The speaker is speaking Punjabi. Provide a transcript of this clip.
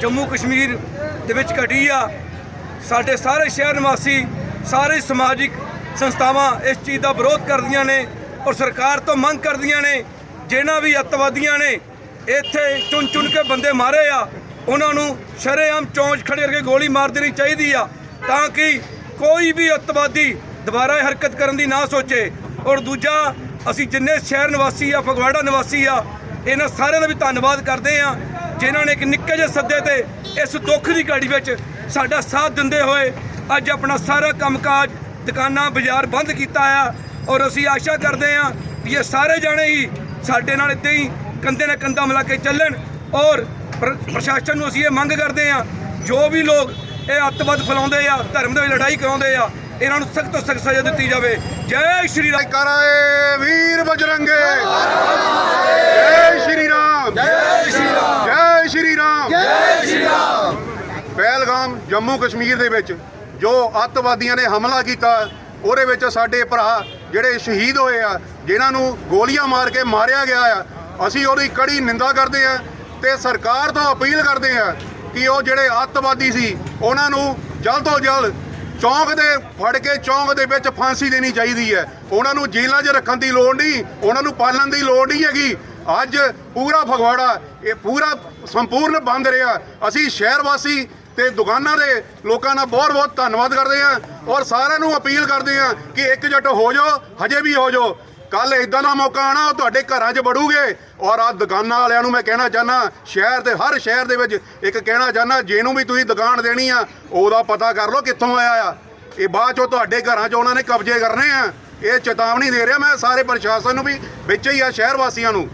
ਜੰਮੂ ਕਸ਼ਮੀਰ ਦੇ ਵਿੱਚ ਘਟੀ ਆ। ਸਾਡੇ ਸਾਰੇ ਸ਼ਹਿਰ ਨਿਵਾਸੀ, ਸਾਰੇ ਸਮਾਜਿਕ ਸੰਸਥਾਵਾਂ ਇਸ ਚੀਜ਼ ਦਾ ਵਿਰੋਧ ਕਰਦੀਆਂ ਨੇ ਔਰ ਸਰਕਾਰ ਤੋਂ ਮੰਗ ਕਰਦੀਆਂ ਨੇ ਜਿਹਨਾਂ ਵੀ ਅੱਤਵਾਦੀਆਂ ਨੇ ਇੱਥੇ ਚੁਣ ਚੁਣ ਕੇ ਬੰਦੇ ਮਾਰੇ ਆ, ਉਹਨਾਂ ਨੂੰ ਸ਼ਰੇਆਮ ਚੌਂਚ ਖੜੇ ਕਰਕੇ ਗੋਲੀ ਮਾਰ ਦੇਣੀ ਚਾਹੀਦੀ ਆ ਤਾਂ ਕਿ ਕੋਈ ਵੀ ਅੱਤਵਾਦੀ ਦੁਬਾਰਾ ਹਰਕਤ ਕਰਨ ਦੀ ਨਾ ਸੋਚੇ। ਔਰ ਦੂਜਾ, ਅਸੀਂ ਜਿੰਨੇ ਸ਼ਹਿਰ ਨਿਵਾਸੀ ਆ, ਫਗਵਾੜਾ ਨਿਵਾਸੀ ਆ, ਇਹਨਾਂ ਸਾਰਿਆਂ ਦਾ ਵੀ ਧੰਨਵਾਦ ਕਰਦੇ ਆ ਜਿਨ੍ਹਾਂ ਨੇ ਇੱਕ ਨਿੱਕੇ ਜਿਹੇ ਸੱਦੇ ਤੇ ਇਸ ਦੁੱਖ ਦੀ ਘੜੀ ਵਿੱਚ ਸਾਡਾ ਸਾਥ ਦਿੰਦੇ ਹੋਏ ਅੱਜ ਆਪਣਾ ਸਾਰਾ ਕੰਮਕਾਜ, ਦੁਕਾਨਾਂ, ਬਾਜ਼ਾਰ ਬੰਦ ਕੀਤਾ ਆ ਔਰ ਅਸੀਂ ਆਸ਼ਾ ਕਰਦੇ ਆ ਵੀ ਇਹ ਸਾਰੇ ਜਾਣੇ ਹੀ ਸਾਡੇ ਨਾਲ ਇੱਦਾਂ ਹੀ ਕੰਧੇ ਨਾਲ ਕੰਧਾ ਮਿਲਾ ਕੇ ਚੱਲਣ ਔਰ ਪ੍ਰ- ਪ੍ਰਸ਼ਾਸਨ ਨੂੰ ਅਸੀਂ ਇਹ ਮੰਗ ਕਰਦੇ ਆ ਜੋ ਵੀ ਲੋਕ ਇਹ ਅੱਤਵਾਦ ਫੈਲਾਉਂਦੇ ਆ, ਧਰਮ ਦੇ ਵਿੱਚ ਲੜਾਈ ਕਰਾਉਂਦੇ ਆ, ਇਹਨਾਂ ਨੂੰ ਸਖਤ ਤੋਂ ਸਖਤ ਸਜ਼ਾ ਦਿੱਤੀ ਜਾਵੇ। ਜੈ ਸ਼੍ਰੀ ਰਾਮ। ਕਰਾਏ ਵੀਰ ਬਜਰੰਗੇ ਜੈ ਸ਼੍ਰੀ ਰਾਮ ਜੈ ਸ਼੍ਰੀ ਰਾਮ ਜੈ ਸ਼੍ਰੀ ਰਾਮ ਜੈ ਸ਼੍ਰੀ ਰਾਮ ਪਹਿਲਗਾਮ ਜੰਮੂ ਕਸ਼ਮੀਰ ਦੇ ਵਿੱਚ ਜੋ ਅੱਤਵਾਦੀਆਂ ਨੇ ਹਮਲਾ ਕੀਤਾ, ਉਹਦੇ ਵਿੱਚ ਸਾਡੇ ਭਰਾ ਜਿਹੜੇ ਸ਼ਹੀਦ ਹੋਏ ਆ, ਜਿਨ੍ਹਾਂ ਨੂੰ ਗੋਲੀਆਂ ਮਾਰ ਕੇ ਮਾਰਿਆ ਗਿਆ ਆ, ਅਸੀਂ ਉਹਦੀ ਕੜੀ ਨਿੰਦਾ ਕਰਦੇ ਆ ਤੇ ਸਰਕਾਰ ਤੋਂ ਅਪੀਲ ਕਰਦੇ ਆ ਕਿ ਉਹ ਜਿਹੜੇ ਅੱਤਵਾਦੀ ਸੀ, ਉਹਨਾਂ ਨੂੰ ਜਲਦ ਤੋਂ ਜਲਦ ਚੌਂਕ ਦੇ ਫੜ ਕੇ ਚੌਂਕ ਦੇ ਵਿੱਚ ਫਾਂਸੀ ਦੇਣੀ ਚਾਹੀਦੀ ਹੈ। ਉਹਨਾਂ ਨੂੰ ਜੇਲ੍ਹਾਂ 'ਚ ਰੱਖਣ ਦੀ ਲੋੜ ਨਹੀਂ, ਉਹਨਾਂ ਨੂੰ ਪਾਲਣ ਦੀ ਲੋੜ ਨਹੀਂ ਹੈਗੀ। ਅੱਜ ਪੂਰਾ ਫਗਵਾੜਾ, ਇਹ ਪੂਰਾ ਸੰਪੂਰਨ ਬੰਦ ਰਿਹਾ। ਅਸੀਂ ਸ਼ਹਿਰ ਵਾਸੀ ਤੇ ਦੁਕਾਨਾਂ ਦੇ ਲੋਕਾਂ ਦਾ ਬਹੁਤ ਬਹੁਤ ਧੰਨਵਾਦ ਕਰਦੇ ਹਾਂ ਔਰ ਸਾਰਿਆਂ ਨੂੰ ਅਪੀਲ ਕਰਦੇ ਹਾਂ ਕਿ ਇਕਜੁੱਟ ਹੋ ਜਾਓ, ਹਜੇ ਵੀ ਹੋ ਜਾਓ। ਕੱਲ ਇਦਾਂ ਦਾ ਮੌਕਾ ਆਣਾ ਉਹ ਤੁਹਾਡੇ ਘਰਾਂ 'ਚ ਵੜੂਗੇ। ਔਰ ਆ ਦੁਕਾਨਾਂ ਵਾਲਿਆਂ ਨੂੰ ਮੈਂ ਕਹਿਣਾ ਚਾਹਨਾ ਸ਼ਹਿਰ ਦੇ, ਹਰ ਸ਼ਹਿਰ ਦੇ ਵਿੱਚ ਇੱਕ ਕਹਿਣਾ ਚਾਹਨਾ ਜਿਹਨੂੰ ਵੀ ਤੁਸੀਂ ਦੁਕਾਨ ਦੇਣੀ ਆ, ਉਹਦਾ ਪਤਾ ਕਰ ਲਓ ਕਿੱਥੋਂ ਆਇਆ ਆ। ਇਹ ਬਾਅਦ ਚੋਂ ਤੁਹਾਡੇ ਘਰਾਂ 'ਚ ਉਹਨਾਂ ਨੇ ਕਬਜ਼ੇ ਕਰਨੇ ਆ। ਇਹ ਚੇਤਾਵਨੀ ਦੇ ਰਿਹਾ ਮੈਂ ਸਾਰੇ ਪ੍ਰਸ਼ਾਸਨ ਨੂੰ ਵੀ, ਵਿੱਚ ਹੀ ਆ ਸ਼ਹਿਰ ਵਾਸੀਆਂ ਨੂੰ।